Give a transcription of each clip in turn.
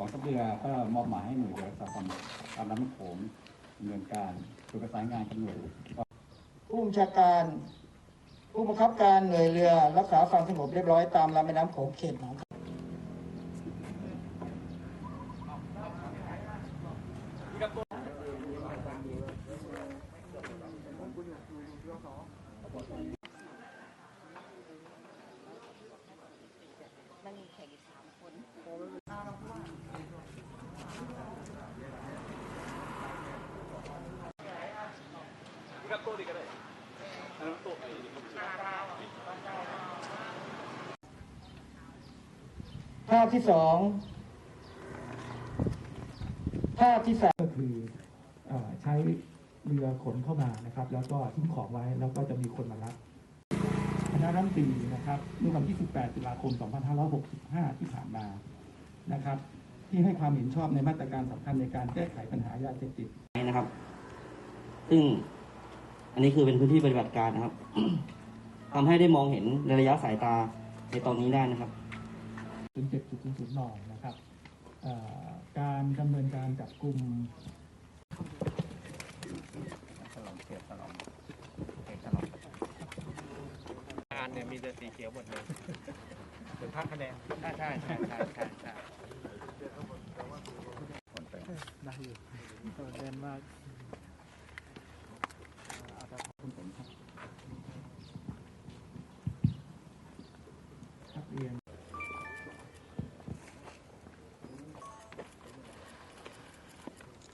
ของทัพเรือก็มอบหมายให้หน่วยเรือรักษาความตามน้ำโขงดำเนินการโดยประสานงานกับหน่วยผู้บัญชาการผู้บังคับการหน่วยเรือรักษาความสงบเรียบร้อยตามลำแม่น้ำโขงเขตหนองคาย มันมีแขกอีกสามคน ภาพที่สองภาพที่สามก็คือเออใช้เรือขนเข้ามานะครับ แล้วก็ทิ้งของไว้แล้วก็จะมีคนมารับคณะรัฐมนตรีนะครับเมื่อวันที่ 18 ตุลาคม 2565 ที่ผ่านมานะครับ ที่ให้ความเห็นชอบในมาตรการสำคัญในการแก้ไขปัญหายาเสพติดนะครับ ซึ่ง อันนี้คือเป็นพื้นที่ปฏิบัติการนะครับทำให้ได้มองเห็นในระยะสายตาในตอนนี้ได้นะครับ07.00นนะครับเอ่อการดำเนินการจับกลุ่มงานเนี่ยมีแต่สีเขียวหมดเลยเป็นภาคคะแนนใช่ใช่ใช่ใช่ใช่ใช่ได้อยู่เด่นมาก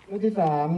รูปที่สาม